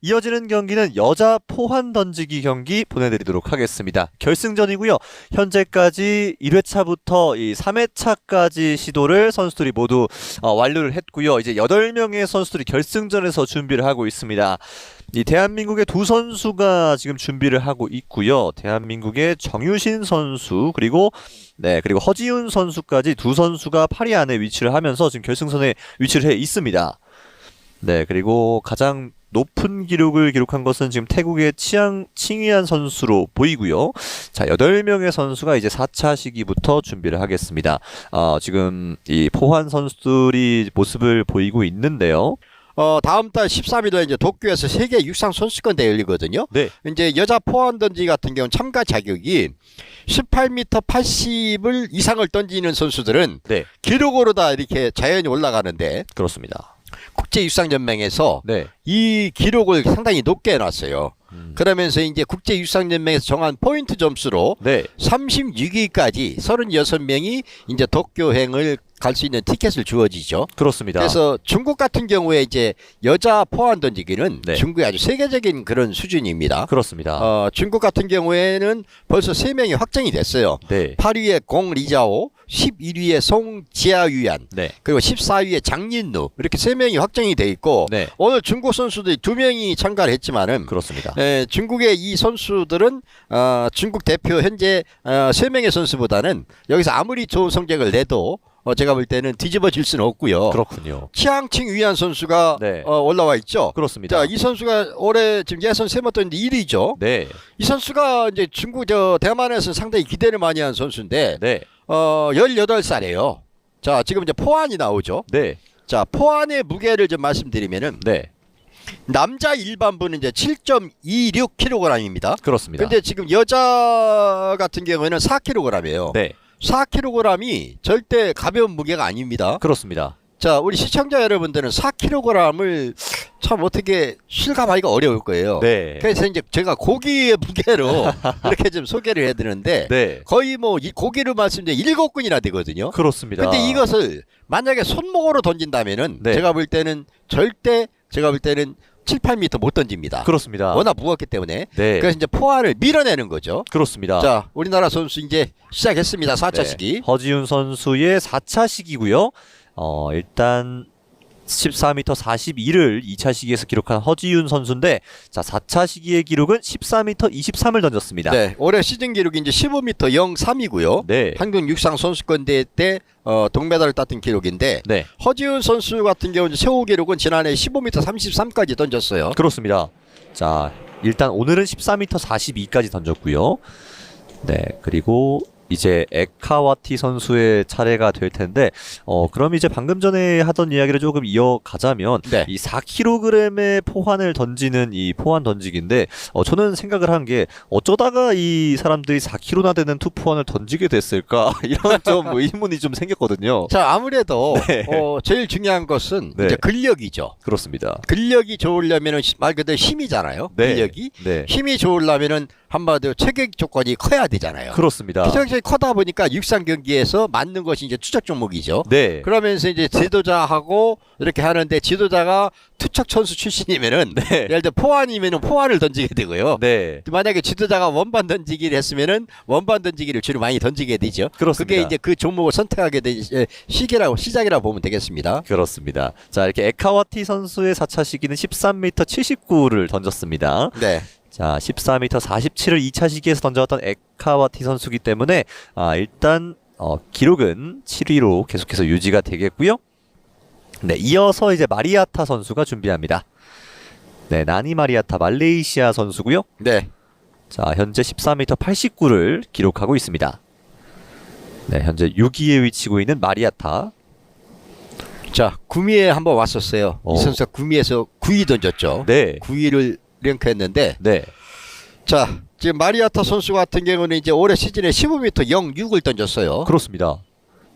이어지는 경기는 여자 포환 던지기 경기 보내드리도록 하겠습니다. 결승전이고요. 현재까지 1회차부터 이 3회차까지 시도를 선수들이 모두 어, 완료를 했고요. 이제 8명의 선수들이 결승전에서 준비를 하고 있습니다. 이 대한민국의 두 선수가 지금 준비를 하고 있고요. 대한민국의 정유신 선수 그리고 네 그리고 허지훈 선수까지 두 선수가 8위 안에 위치를 하면서 지금 결승선에 위치를 해 있습니다. 네 그리고 가장 높은 기록을 기록한 것은 지금 태국의 치앙 칭위안 선수로 보이고요. 자, 8명의 선수가 이제 4차 시기부터 준비를 하겠습니다. 어, 지금 이 포환 선수들이 모습을 보이고 있는데요. 어, 다음 달 13일에 이제 도쿄에서 세계 육상 선수권 대회 열리거든요. 네. 이제 여자 포환 던지 같은 경우는 참가 자격이 18m 80을 이상을 던지는 선수들은 네. 기록으로 다 이렇게 자연히 올라가는데 그렇습니다. 국제 육상 연맹에서 네. 이 기록을 상당히 높게 해놨어요. 음. 그러면서 이제 국제 육상 연맹에서 정한 포인트 점수로 네. 36위까지 36명이 이제 도쿄행을 갈 수 있는 티켓을 주어지죠. 그렇습니다. 그래서 중국 같은 경우에 이제 여자 포환 던지기는 네. 중국이 아주 세계적인 그런 수준입니다. 그렇습니다. 어, 중국 같은 경우에는 벌써 세명이 확정이 됐어요. 네. 8위에 공 리자오, 11위에 송 지아유안, 네. 그리고 14위에 장린루 이렇게 세 명이 확정이 돼 있고 네. 오늘 중국 선수들이 두 명이 참가를 했지만은 그렇습니다. 에, 중국의 이 선수들은 어, 중국 대표 현재 어, 세 명의 선수보다는 여기서 아무리 좋은 성적을 내도 어, 제가 볼 때는 뒤집어질 수는 없고요. 그렇군요. 치앙칭 위안 선수가 네. 어, 올라와 있죠. 그렇습니다. 자, 이 선수가 올해 지금 예선 세번 떴는데 1위죠. 네. 이 선수가 이제 중국 저 대만에서 상당히 기대를 많이 한 선수인데 네. 어 18살이에요. 자, 지금 이제 포안이 나오죠. 네. 자, 포안의 무게를 좀 말씀드리면은 네. 남자 일반부는 이제 7.26kg입니다. 그렇습니다. 근데 지금 여자 같은 경우에는 4kg이에요. 네. 4kg이 절대 가벼운 무게가 아닙니다. 그렇습니다. 자, 우리 시청자 여러분들은 4kg을 참 어떻게 실감하기가 어려울 거예요. 네. 그래서 이제 제가 고기의 무게로 이렇게 좀 소개를 해드리는데 네. 거의 뭐 이 고기를 말씀드리면 일곱 근이나 되거든요. 그렇습니다. 근데 이것을 만약에 손목으로 던진다면은 네. 제가 볼 때는 절대 제가 볼 때는 7, 8m 못 던집니다. 그렇습니다. 워낙 무겁기 때문에. 네. 그래서 이제 포화를 밀어내는 거죠. 그렇습니다. 자, 우리나라 선수 이제 시작했습니다. 4차 네. 시기. 허지윤 선수의 4차 시기고요. 어, 일단 14m 42를 2차 시기에서 기록한 허지윤 선수인데 자, 4차 시기의 기록은 14m 23을 던졌습니다. 네, 올해 시즌 기록이 이제 15m 03이고요. 네. 한국 육상 선수권 대회 때 어, 동메달을 땄던 기록인데 네. 허지훈 선수 같은 경우는 최고 기록은 지난해 15m 33까지 던졌어요. 그렇습니다. 자, 일단 오늘은 14m 42까지 던졌고요. 네, 그리고 이제 에카와티 선수의 차례가 될 텐데, 어, 그럼 이제 방금 전에 하던 이야기를 조금 이어가자면, 네. 이 4kg의 포환을 던지는 이 포환 던지기인데, 어, 저는 생각을 한 게, 어쩌다가 이 사람들이 4kg나 되는 투포환을 던지게 됐을까? 이런 좀 의문이 좀 생겼거든요. 자, 아무래도 네. 어, 제일 중요한 것은 네. 이제 근력이죠. 그렇습니다. 근력이 좋으려면은 시- 말 그대로 힘이잖아요. 네. 근력이 네. 힘이 좋으려면은 한마디로 체격 조건이 커야 되잖아요. 그렇습니다. 체격이 커다 보니까 육상 경기에서 맞는 것이 이제 투척 종목이죠. 네. 그러면서 이제 지도자하고 이렇게 하는데 지도자가 투척 선수 출신이면은 네. 예를 들어 포환이면은 포환을 던지게 되고요. 네. 만약에 지도자가 원반 던지기를 했으면은 원반 던지기를 주로 많이 던지게 되죠. 그렇습니다. 그게 이제 그 종목을 선택하게 된 시- 시기라고 시작이라고 보면 되겠습니다. 그렇습니다. 자, 이렇게 에카와티 선수의 4차 시기는 13m 79를 던졌습니다. 네. 자, 14m 47을 2차 시기에서 던져왔던 에카와티 선수기 때문에 아, 일단 어, 기록은 7위로 계속해서 유지가 되겠고요. 네, 이어서 이제 마리아타 선수가 준비합니다. 네, 나니 마리아타 말레이시아 선수고요. 네. 자, 현재 14m 89를 기록하고 있습니다. 네, 현재 6위에 위치고 있는 마리아타. 자, 구미에 한번 왔었어요. 어. 이 선수가 구미에서 9위 던졌죠. 네. 9위를 랭크했는데 네. 자, 지금 마리아타 선수 같은 경우는 이제 올해 시즌에 15m 06을 던졌어요. 그렇습니다.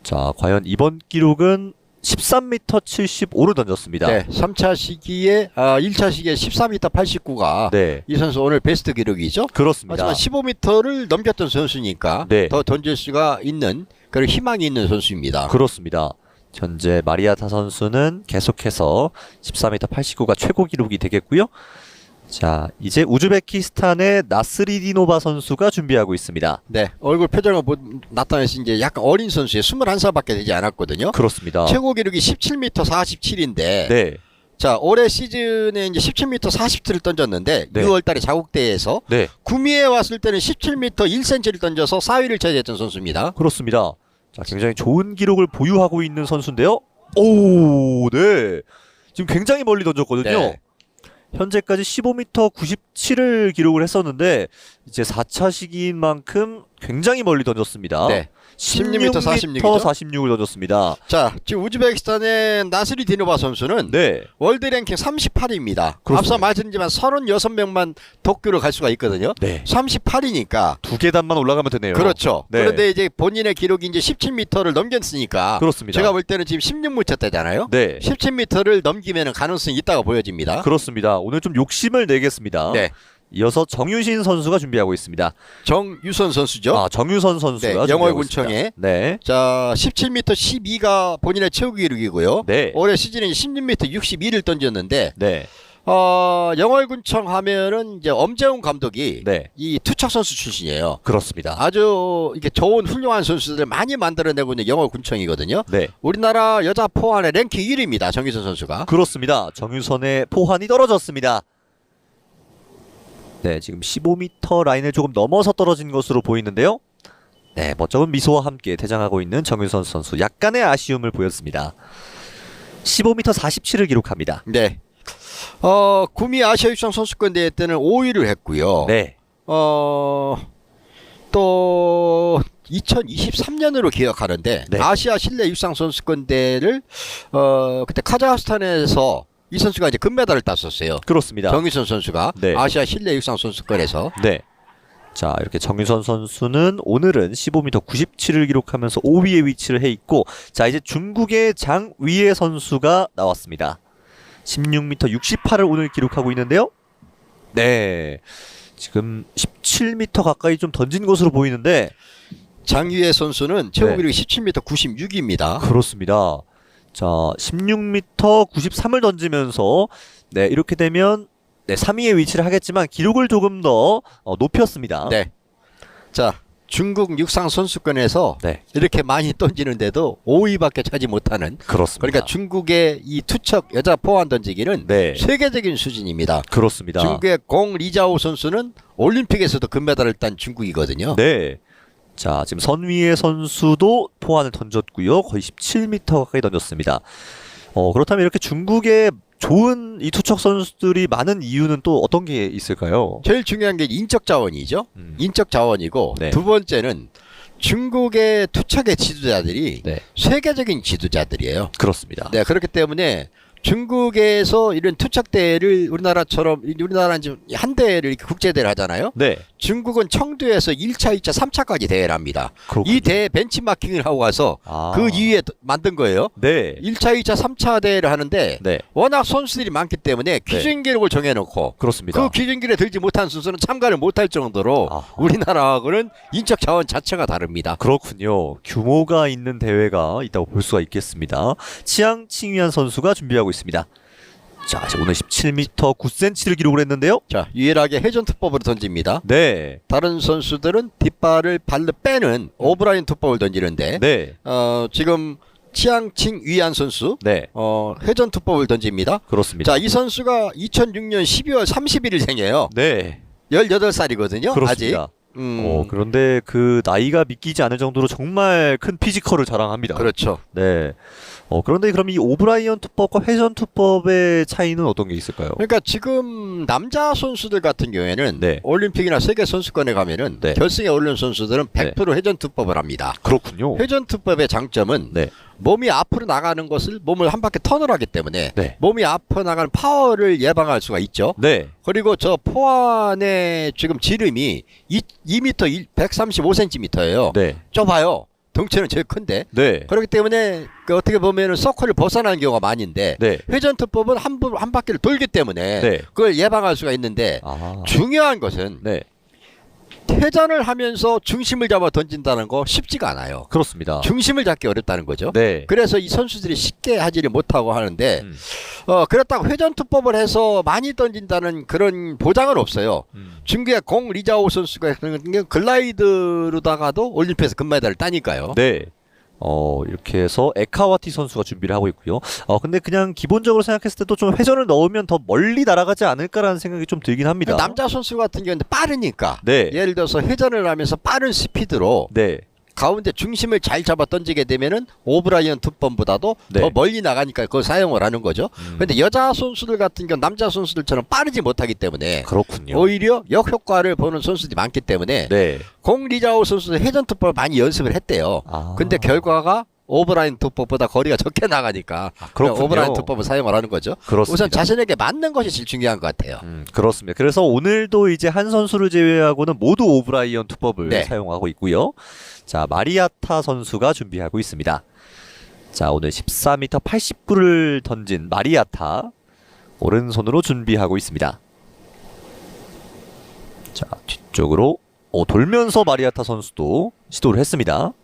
자, 과연 이번 기록은 13m 75를 던졌습니다. 네. 3차 시기에 아, 1차 시기에 14m 89가 네. 이 선수 오늘 베스트 기록이죠. 그렇습니다. 하지만 15m를 넘겼던 선수니까 네. 더 던질 수가 있는 그런 희망이 있는 선수입니다. 그렇습니다. 현재 마리아타 선수는 계속해서 14m 89가 최고 기록이 되겠고요. 자, 이제 우즈베키스탄의 나스리디노바 선수가 준비하고 있습니다. 네, 얼굴 표정을 보, 나타내신 이제 약간 어린 선수에 21살밖에 되지 않았거든요. 그렇습니다. 최고 기록이 17m 47인데 네. 자 올해 시즌에 이제 17m 40를 던졌는데 네. 6월 달에 자국대에서 네. 구미에 왔을 때는 17m 1cm를 던져서 4위를 차지했던 선수입니다. 그렇습니다. 자, 굉장히 좋은 기록을 보유하고 있는 선수인데요. 오, 네. 지금 굉장히 멀리 던졌거든요. 네. 현재까지 15m 97을 기록을 했었는데 이제 4차 시기인 만큼 굉장히 멀리 던졌습니다. 네. 16m 46 이죠? 46을 던졌습니다. 자 지금 우즈베키스탄의 나스리 디노바 선수는 네. 월드 랭킹 38위입니다. 그렇습니다. 앞서 말씀드렸지만 36명만 도쿄를 갈 수가 있거든요. 네. 38위니까 두 계단만 올라가면 되네요. 그렇죠. 네. 그런데 이제 본인의 기록이 이제 17m를 넘겼으니까 그렇습니다. 제가 볼 때는 지금 16m 대잖아요. 네. 17m를 넘기면 가능성이 있다고 보여집니다. 그렇습니다. 오늘 좀 욕심을 내겠습니다. 네. 이어서 정유신 선수가 준비하고 있습니다. 정유선 선수죠. 아, 정유선 선수가 네, 영월군청에. 네. 자, 17m 12가 본인의 최고 기록이고요. 네. 올해 시즌에 16m 62를 던졌는데 네. 어, 영월군청 하면은 이제 엄재훈 감독이 네. 이 투척 선수 출신이에요. 그렇습니다. 아주 이게 좋은 훌륭한 선수들 많이 만들어내고 있는 영월군청이거든요. 네. 우리나라 여자 포환의 랭킹 1위입니다. 정유선 선수가. 그렇습니다. 정유선의 포환이 떨어졌습니다. 네, 지금 15m 라인을 조금 넘어서 떨어진 것으로 보이는데요. 네, 멋쩍은 미소와 함께 퇴장하고 있는 정유선 선수 약간의 아쉬움을 보였습니다. 15m 47을 기록합니다. 네. 어, 구미 아시아 육상 선수권 대회 때는 5위를 했고요. 네. 어, 또 2023년으로 기억하는데 네. 아시아 실내 육상 선수권 대회를 어, 그때 카자흐스탄에서 이 선수가 이제 금메달을 땄었어요. 그렇습니다. 정유선 선수가 네. 아시아 실내 육상 선수권에서 네. 자, 이렇게 정유선 선수는 오늘은 15m 97을 기록하면서 5위에 위치를 해 있고, 자, 이제 중국의 장위의 선수가 나왔습니다. 16m 68을 오늘 기록하고 있는데요. 네. 지금 17m 가까이 좀 던진 것으로 보이는데, 장유혜 선수는 최고 네. 기록이 17m 96입니다. 그렇습니다. 자, 16m 93을 던지면서, 네, 이렇게 되면, 네, 3위에 위치를 하겠지만, 기록을 조금 더 어, 높였습니다. 네. 자, 중국 육상 선수권에서 네. 이렇게 많이 던지는데도 5위밖에 차지 못하는 그렇습니다. 그러니까 중국의 이 투척 여자 포환 던지기는 네. 세계적인 수준입니다. 그렇습니다. 중국의 공 리자오 선수는 올림픽에서도 금메달을 딴 중국이거든요. 네. 자, 지금 선위의 선수도 포환을 던졌고요. 거의 17m 가까이 던졌습니다. 어, 그렇다면 이렇게 중국의 좋은 이 투척 선수들이 많은 이유는 또 어떤 게 있을까요? 제일 중요한 게 인적 자원이죠. 음. 인적 자원이고 네. 두 번째는 중국의 투척의 지도자들이 네. 세계적인 지도자들이에요. 그렇습니다. 네, 그렇기 때문에 중국에서 이런 투척 대회를 우리나라처럼 우리나라는 지금 한 대회를 이렇게 국제 대회를 하잖아요. 네. 중국은 청두에서 1차, 2차, 3차까지 대회를 합니다. 그렇군요. 이 대회 벤치마킹을 하고 와서 아. 그 이후에 만든 거예요. 네. 1차, 2차, 3차 대회를 하는데 네. 워낙 선수들이 많기 때문에 기준 기록을 정해 놓고 그렇습니다. 그 기준 기록에 들지 못한 선수는 참가를 못할 정도로 아. 우리나라하고는 인적 자원 자체가 다릅니다. 그렇군요. 규모가 있는 대회가 있다고 볼 수가 있겠습니다. 치앙 칭위안 선수가 준비하고 있습니다. 자, 오늘 17m 9cm를 기록을 했는데요. 자, 유일하게 회전 투법으로 던집니다. 네. 다른 선수들은 뒷발을 발로 빼는 오브라인 투법을 던지는데 네. 어, 지금 치앙칭 위안 선수 네. 어, 회전 투법을 던집니다. 그렇습니다. 자, 이 선수가 2006년 12월 31일 생이에요. 네. 18살이거든요. 그렇습니다. 아직. 음, 어, 그런데 그 나이가 믿기지 않을 정도로 정말 큰 피지컬을 자랑합니다. 그렇죠. 네. 어, 그런데 그럼 이 오브라이언 투법과 회전 투법의 차이는 어떤 게 있을까요? 그러니까 지금 남자 선수들 같은 경우에는 네. 올림픽이나 세계 선수권에 가면은 네. 결승에 오르는 선수들은 100% 회전 투법을 합니다. 그렇군요. 회전 투법의 장점은 네. 몸이 앞으로 나가는 것을 몸을 한 바퀴 턴을 하기 때문에 네. 몸이 앞으로 나가는 파워를 예방할 수가 있죠. 네. 그리고 저 포안의 지금 지름이 2, 2m 135cm예요. 네. 좁아요. 덩치는 제일 큰데. 네. 그렇기 때문에 그 어떻게 보면은 서클을 벗어나는 경우가 많은데 네. 회전 투법은 한, 부- 한 바퀴를 돌기 때문에 네. 그걸 예방할 수가 있는데 아. 중요한 것은 네. 회전을 하면서 중심을 잡아 던진다는 거 쉽지가 않아요. 그렇습니다. 중심을 잡기 어렵다는 거죠. 네. 그래서 이 선수들이 쉽게 하지를 못하고 하는데 음. 어 그렇다고 회전 투법을 해서 많이 던진다는 그런 보장은 없어요. 음. 중국의 공 리자오 선수가 글라이드로다가도 올림픽에서 금메달을 따니까요. 네. 어, 이렇게 해서 에카와티 선수가 준비를 하고 있고요. 어, 근데 그냥 기본적으로 생각했을 때도 좀 회전을 넣으면 더 멀리 날아가지 않을까라는 생각이 좀 들긴 합니다. 남자 선수 같은 경우는 빠르니까 네. 예를 들어서 회전을 하면서 빠른 스피드로 네. 가운데 중심을 잘 잡아 던지게 되면은 오브라이언 투범보다도 네. 더 멀리 나가니까 그걸 사용을 하는 거죠. 음. 근데 여자 선수들 같은 경우 남자 선수들처럼 빠르지 못하기 때문에 그렇군요. 오히려 역효과를 보는 선수들이 많기 때문에 네. 공 리자오 선수는 회전 투법을 많이 연습을 했대요. 아. 근데 결과가 오브라인 투법보다 거리가 적게 나가니까 그렇군요. 오브라인 투법을 사용을 하는 거죠. 그렇습니다. 우선 자신에게 맞는 것이 제일 중요한 것 같아요. 음, 그렇습니다. 그래서 오늘도 이제 한 선수를 제외하고는 모두 오브라이언 투법을 네. 사용하고 있고요. 자, 마리아타 선수가 준비하고 있습니다. 자, 오늘 14m 89를 던진 마리아타 오른손으로 준비하고 있습니다. 자, 뒤쪽으로 오, 돌면서 마리아타 선수도 시도를 했습니다.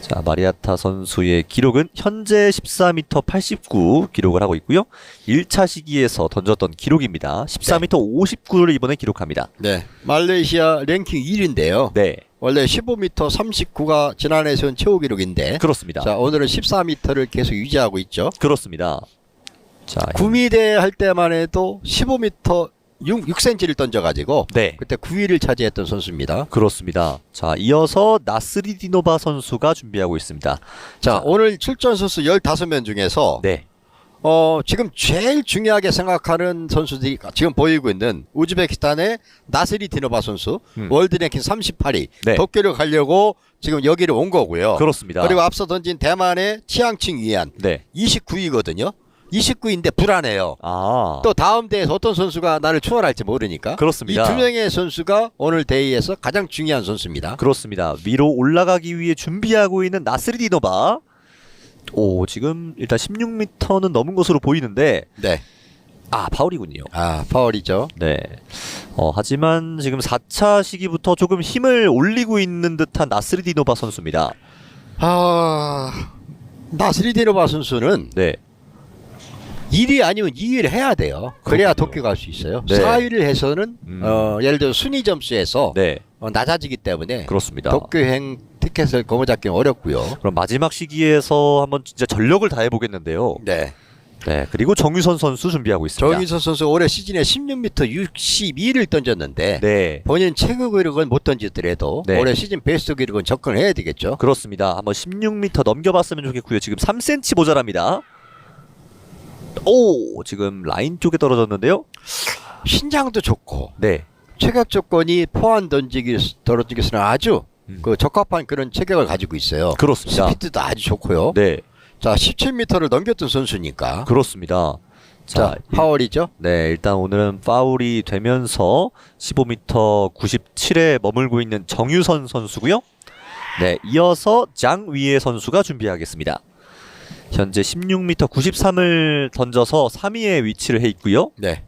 자, 마리아타 선수의 기록은 현재 14m 89 기록을 하고 있고요. 1차 시기에서 던졌던 기록입니다. 14m 59를 이번에 기록합니다. 네. 말레이시아 랭킹 1위인데요. 네, 원래 15m 39가 지난해 세운 최고 기록인데 그렇습니다. 자 오늘은 14m를 계속 유지하고 있죠. 그렇습니다. 자, 구미대 할 때만 해도 15m 6, 6cm를 던져가지고 네, 그때 9위를 차지했던 선수입니다. 그렇습니다. 자, 이어서 나스리 디노바 선수가 준비하고 있습니다. 자 자. 오늘 출전 선수 15명 중에서 네, 어, 지금 제일 중요하게 생각하는 선수들이 지금 보이고 있는 우즈베키스탄의 나스리 디노바 선수 음. 월드 랭킹 38위 네. 도쿄를 가려고 지금 여기를 온 거고요. 그렇습니다. 그리고 앞서 던진 대만의 치앙칭 위안 네, 29위거든요. 29위인데 불안해요. 아, 또 다음 대회에서 어떤 선수가 나를 추월할지 모르니까 그렇습니다. 이 두 명의 선수가 오늘 대회에서 가장 중요한 선수입니다. 그렇습니다. 위로 올라가기 위해 준비하고 있는 나스리디노바. 오, 지금 일단 16m는 넘은 것으로 보이는데, 네. 아, 파울이군요. 아, 파울이죠. 네. 어, 하지만 지금 4차 시기부터 조금 힘을 올리고 있는 듯한 나스리디노바 선수입니다. 아, 나스리 디노바 선수는 네. 1위 아니면 2위를 해야 돼요. 그래야. 도쿄 갈 수 있어요. 네. 4위를 해서는 음. 어, 예를 들어 순위 점수에서 네. 어, 낮아지기 때문에 그렇습니다. 도쿄행 티켓을 거머잡기 어렵고요. 그럼 마지막 시기에서 한번 진짜 전력을 다해 보겠는데요. 네. 네. 그리고 정유선 선수 준비하고 있습니다. 정인선 선수 올해 시즌에 16m 62를 던졌는데 네. 본인 최고 기록은 못 던지더라도 네. 올해 시즌 베스트 기록은 접근해야 되겠죠. 그렇습니다. 한번 16m 넘겨봤으면 좋겠고요. 지금 3cm 모자랍니다. 오, 지금 라인 쪽에 떨어졌는데요. 신장도 좋고 네. 체격 조건이 포환 던지기 던지기에서는 아주 음. 그 적합한 그런 체격을 가지고 있어요. 그렇습니다. 스피드도 아주 좋고요. 네. 자, 17m를 넘겼던 선수니까. 그렇습니다. 자, 자, 파월이죠. 네, 일단 오늘은 파울이 되면서 15m 97에 머물고 있는 정유선 선수고요. 네, 이어서 장위의 선수가 준비하겠습니다. 현재 16m 93을 던져서 3위에 위치를 해 있고요. 네.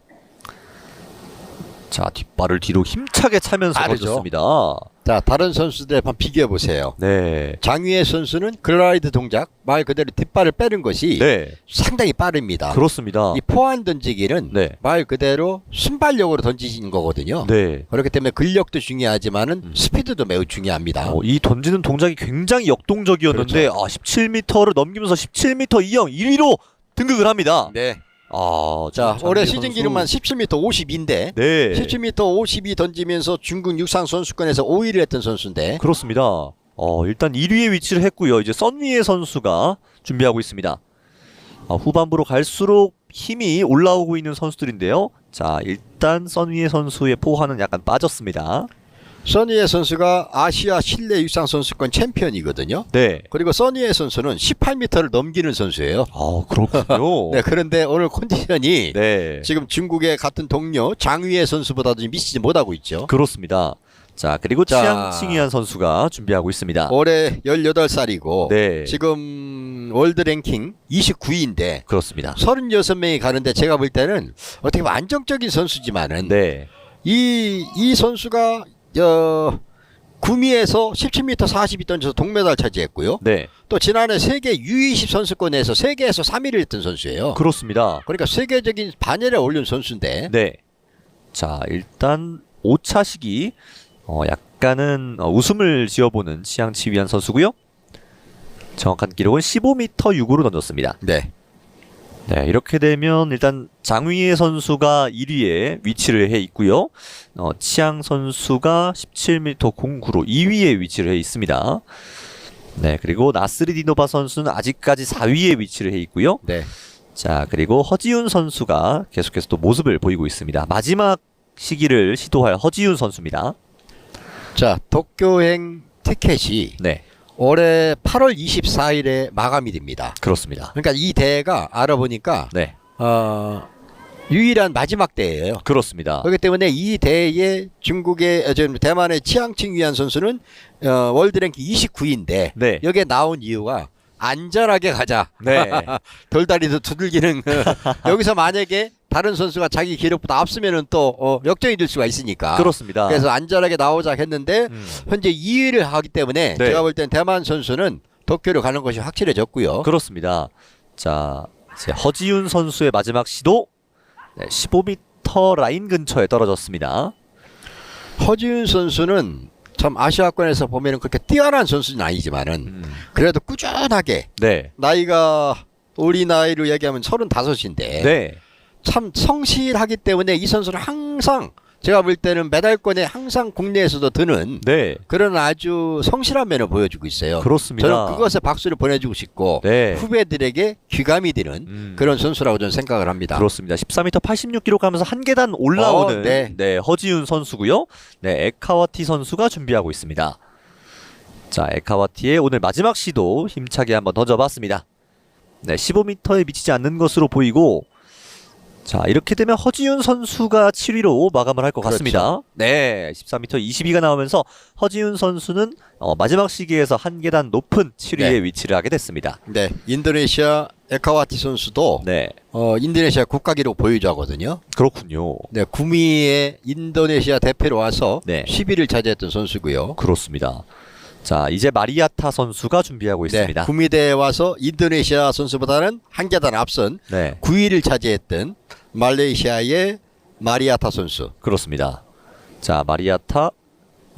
자, 뒷발을 뒤로 힘차게 차면서. 던졌습니다. 자, 다른 선수들 한번 비교해 보세요. 네. 장위의 선수는 글라이드 동작 말 그대로 뒷발을 빼는 것이 네. 상당히 빠릅니다. 그렇습니다. 이 포환 던지기는 네. 말 그대로 순발력으로 던지는 거거든요. 네. 그렇기 때문에 근력도 중요하지만은 음. 스피드도 매우 중요합니다. 어, 이 던지는 동작이 굉장히 역동적이었는데 아, 17m를 넘기면서 17m 이형 1위로 등극을 합니다. 네. 아, 자, 지금 올해 시즌. 기록만 17m 52인데 네. 17m 52 던지면서 중국 육상 선수권에서 5위를 했던 선수인데 그렇습니다. 어, 일단 1위에 위치를 했고요. 이제 선위의 선수가 준비하고 있습니다. 아, 후반부로 갈수록 힘이 올라오고 있는 선수들인데요. 자, 일단 선위의 선수의 포화는 약간 빠졌습니다. 써니의 선수가 아시아 실내 육상 선수권 챔피언이거든요. 네. 그리고 써니의 선수는 18m를 넘기는 선수예요. 아, 그렇군요. 네, 그런데 오늘 컨디션이 네. 지금 중국의 같은 동료 장위의 선수보다도 미치지 못하고 있죠. 그렇습니다. 자, 그리고 자. 치앙칭이한 선수가 준비하고 있습니다. 올해 18살이고 네. 지금 월드 랭킹 29위인데 그렇습니다. 36명이 가는데 제가 볼 때는 어떻게 보면 안정적인 선수지만은 네. 이, 이 선수가 어, 구미에서 17m 40이 던져서 동메달 차지했고요. 네, 또 지난해 세계 U20 선수권에서 세계에서 3위를 했던 선수예요. 그렇습니다. 그러니까 세계적인 반열에 올린 선수인데 네. 자, 일단 5차 시기 어, 약간은 어, 웃음을 지어보는 치양치 위한 선수고요. 정확한 기록은 15m 6으로 던졌습니다. 네. 네, 이렇게 되면 일단 장위의 선수가 1위에 위치를 해 있고요. 어, 치양 선수가 17m 09로 2위에 위치를 해 있습니다. 네, 그리고 나스리 디노바 선수는 아직까지 4위에 위치를 해 있고요. 네. 자, 그리고 허지윤 선수가 계속해서 또 모습을 보이고 있습니다. 마지막 시기를 시도할 허지윤 선수입니다. 자, 도쿄행 티켓이 네, 올해 8월 24일에 마감이 됩니다. 그렇습니다. 그러니까 이 대회가 알아보니까 네, 어, 유일한 마지막 대회예요. 그렇습니다. 그렇기 때문에 이 대회에 중국의 어, 저 대만의 치앙칭 위안 선수는 어, 월드 랭킹 29위인데 네. 여기에 나온 이유가 안전하게 가자. 네, 돌다리도 두들기는 여기서 만약에 다른 선수가 자기 기록보다 앞서면은 또 어, 역전이 될 수가 있으니까. 그렇습니다. 그래서 안전하게 나오자 했는데 음, 현재 2위를 하기 때문에 네. 제가 볼 땐 대만 선수는 도쿄를 가는 것이 확실해졌고요. 그렇습니다. 자, 이제 허지윤 선수의 마지막 시도 네, 15m 라인 근처에 떨어졌습니다. 허지윤 선수는 참 아시아권에서 보면은 그렇게 뛰어난 선수는 아니지만은 음, 그래도 꾸준하게 네, 나이가 우리 나이로 얘기하면 35인데 네, 참 성실하기 때문에 이 선수는 항상 제가 볼 때는 메달권에 항상 국내에서도 드는 네, 그런 아주 성실한 면을 보여주고 있어요. 그렇습니다. 저는 그것에 박수를 보내주고 싶고 네, 후배들에게 귀감이 되는 음, 그런 선수라고 저는 생각을 합니다. 그렇습니다. 14m 86kg 가면서 한 계단 올라오는 어, 네. 네. 허지윤 선수고요. 네, 에카와티 선수가 준비하고 있습니다. 자, 에카와티의 오늘 마지막 시도 힘차게 한번 던져봤습니다. 네, 15m에 미치지 않는 것으로 보이고 자, 이렇게 되면 허지윤 선수가 7위로 마감을 할것 그렇죠. 같습니다. 네, 14m 22가 나오면서 허지윤 선수는 어, 마지막 시기에서 한 계단 높은 7위에 네. 위치를 하게 됐습니다. 네, 인도네시아 에카와티 선수도 네, 어, 인도네시아 국가 기록 보유자거든요. 그렇군요. 네, 구미에 인도네시아 대표로 와서 네. 10위를 차지했던 선수고요. 그렇습니다. 자, 이제 마리아타 선수가 준비하고 있습니다. 네, 구미대에 와서 인도네시아 선수보다는 한 계단 앞선 네, 9위를 차지했던 말레이시아의 마리아타 선수. 그렇습니다. 자, 마리아타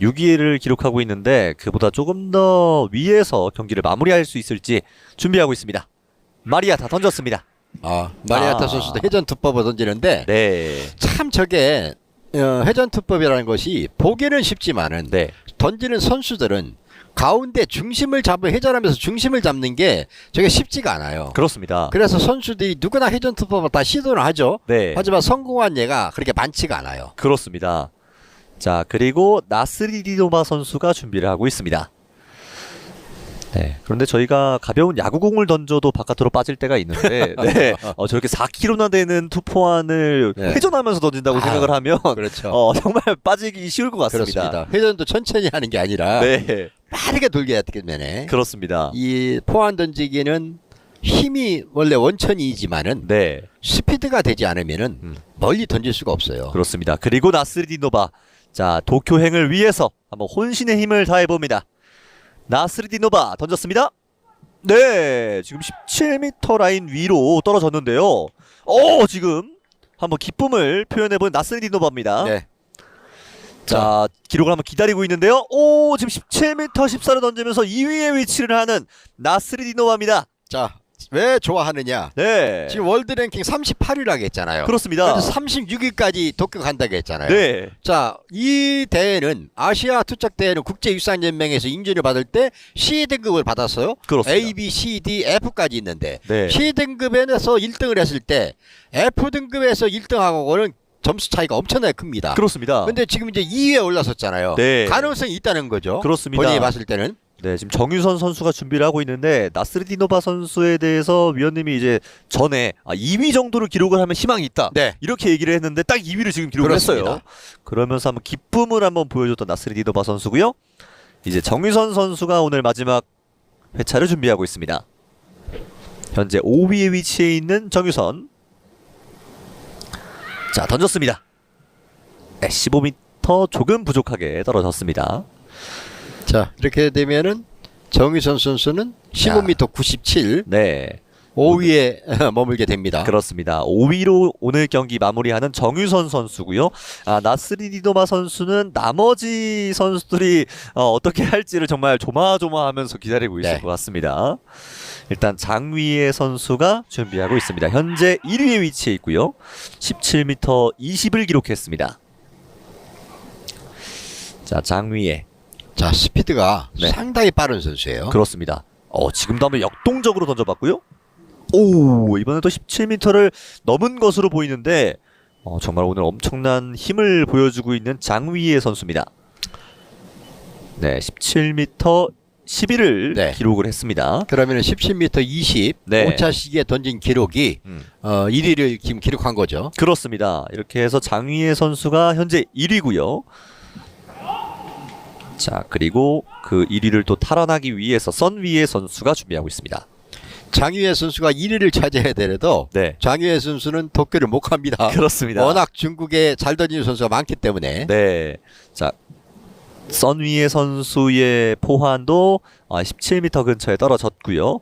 6위를 기록하고 있는데 그보다 조금 더 위에서 경기를 마무리할 수 있을지 준비하고 있습니다. 마리아타 던졌습니다. 아, 마리아타 아. 선수도 회전 투법을 던지는데 네, 참 저게 어, 회전 투법이라는 것이 보기는 쉽지만은 네, 던지는 선수들은 가운데 중심을 잡을 회전하면서 중심을 잡는 게 저게 쉽지가 않아요. 그렇습니다. 그래서 선수들이 누구나 회전 투법을 다 시도를 하죠. 네, 하지만 성공한 예가 그렇게 많지가 않아요. 그렇습니다. 자, 그리고 나스리디노바 선수가 준비를 하고 있습니다. 네. 그런데 저희가 가벼운 야구공을 던져도 바깥으로 빠질 때가 있는데, 네. 어, 저렇게 4kg나 되는 투포안을 네. 회전하면서 던진다고 아, 생각을 하면, 그렇죠. 어, 정말 빠지기 쉬울 것 같습니다. 그렇습니다. 회전도 천천히 하는 게 아니라 네. 빠르게 돌게 하기 때문에 그렇습니다. 이 포환 던지기는 힘이 원래 원천이지만은 네. 스피드가 되지 않으면은 음. 멀리 던질 수가 없어요. 그렇습니다. 그리고 나스리디노바. 자, 도쿄행을 위해서 한번 혼신의 힘을 다해 봅니다. 나스리디노바 던졌습니다. 네, 지금 17m 라인 위로 떨어졌는데요. 오, 지금 한번 기쁨을 표현해본 나스리디노바입니다. 네. 자, 기록을 한번 기다리고 있는데요. 오, 지금 17m 14를 던지면서 2위에 위치를 하는 나스리디노바입니다. 자, 왜 좋아하느냐? 네, 지금 월드 랭킹 38위라고 했잖아요. 그렇습니다. 그래서 36위까지 도쿄 간다고 했잖아요. 네, 자, 이 대회는 아시아 투척 대회는 국제 유산 연맹에서 인증을 받을 때 C 등급을 받았어요. 그렇습니다. A, B, C, D, F까지 있는데 네. C 등급에서 1등을 했을 때 F 등급에서 1등하고는 점수 차이가 엄청나게 큽니다. 그렇습니다. 근데 지금 이제 2위에 올라섰잖아요. 네. 가능성이 있다는 거죠. 그렇습니다. 본인이 봤을 때는. 네, 지금 정유선 선수가 준비를 하고 있는데 나스르디노바 선수에 대해서 위원님이 이제 전에 아, 2위 정도를 기록을 하면 희망이 있다. 네. 이렇게 얘기를 했는데 딱 2위를 지금 기록을 그렇습니다. 했어요. 그러면서 한번 기쁨을 한번 보여줬던 나스르디노바 선수고요. 이제 정유선 선수가 오늘 마지막 회차를 준비하고 있습니다. 현재 5위에 위치해 있는 정유선. 자, 던졌습니다. 네, 15m 10m 조금 부족하게 떨어졌습니다. 자 이렇게 되면은 정유선 선수는 15m 97 네. 5위에 머물게 됩니다. 그렇습니다. 5위로 오늘 경기 마무리하는 정유선 선수고요. 아, 나스리 디도마 선수는 나머지 선수들이 어, 떻게 할지를 정말 조마조마하면서 기다리고 있을 네. 것 같습니다. 일단 장위의 선수가 준비하고 있습니다. 현재 1위에 위치해 있고요. 17m 20을 기록했습니다. 자, 장위의 자 스피드가 네. 상당히 빠른 선수예요. 그렇습니다. 어, 지금도 한번 역동적으로 던져봤고요. 오, 이번에도 17m를 넘은 것으로 보이는데 어, 정말 오늘 엄청난 힘을 보여주고 있는 장위의 선수입니다. 네, 17m 11을 네. 기록을 했습니다. 그러면 17m 20 네. 5차 시기에 던진 기록이 음, 어, 1위를 지금 기록한 거죠. 그렇습니다. 이렇게 해서 장위의 선수가 현재 1위고요. 자, 그리고 그 1위를 또 탈환하기 위해서 선위의 선수가 준비하고 있습니다. 장유혜 선수가 1위를 차지해야 되려도 네. 장유혜 선수는 도쿄를 못 갑니다. 그렇습니다. 워낙 중국에 잘 던지는 선수가 많기 때문에 네. 자, 선위의 선수의 포환도 아, 17m 근처에 떨어졌고요.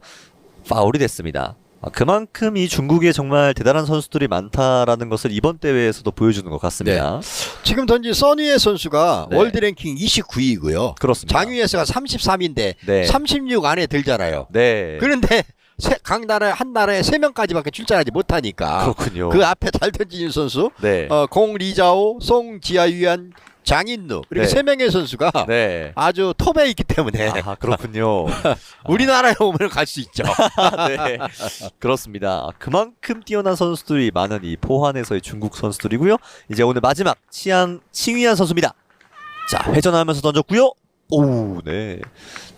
파울이 됐습니다. 아, 그만큼 이 중국에 정말 대단한 선수들이 많다라는 것을 이번 대회에서도 보여주는 것 같습니다. 지금 던진 써니의 선수가 네. 월드 랭킹 29위이고요. 그렇습니다. 장유혜가 33인데 네. 36 안에 들잖아요. 네. 그런데 세- 각 나라에 한 나라에 세 명까지밖에 출전하지 못하니까 그렇군요. 그 앞에 잘 던지는 선수 네. 어, 공 리자오, 송 지아유안, 장인누 이렇게 네. 세 명의 선수가 네. 아주 톱에 있기 때문에 아, 그렇군요. 우리나라에 오면 갈 수 있죠. 네. 그렇습니다. 그만큼 뛰어난 선수들이 많은 이 포환에서의 중국 선수들이고요. 이제 오늘 마지막 치앙 칭위안 선수입니다. 자, 회전하면서 던졌고요. 오, 네.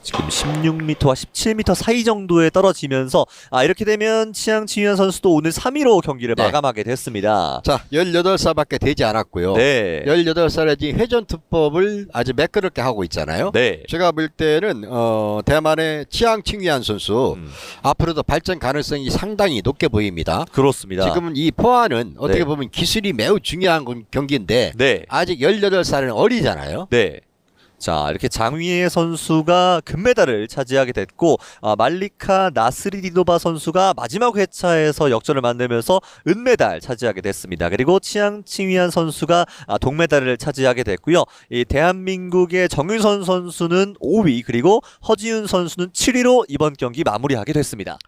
지금 16m와 17m 사이 정도에 떨어지면서 아 이렇게 되면 치앙 칭위안 선수도 오늘 3위로 경기를 네. 마감하게 됐습니다. 자, 18살밖에 되지 않았고요. 네. 18살에 지금 회전 투법을 아주 매끄럽게 하고 있잖아요. 네. 제가 볼 때는 어, 대만의 치앙 칭위안 선수 음, 앞으로도 발전 가능성이 상당히 높게 보입니다. 그렇습니다. 지금은 이 포화는 어떻게 네. 보면 기술이 매우 중요한 건- 경기인데 네. 아직 18살은 어리잖아요. 네. 자 이렇게 장위의 선수가 금메달을 차지하게 됐고 아, 말리카 나스리디노바 선수가 마지막 회차에서 역전을 만들면서 은메달 차지하게 됐습니다. 그리고 치앙 칭위안 선수가 아, 동메달을 차지하게 됐고요. 이 대한민국의 정유선 선수는 5위 그리고 허지윤 선수는 7위로 이번 경기 마무리하게 됐습니다.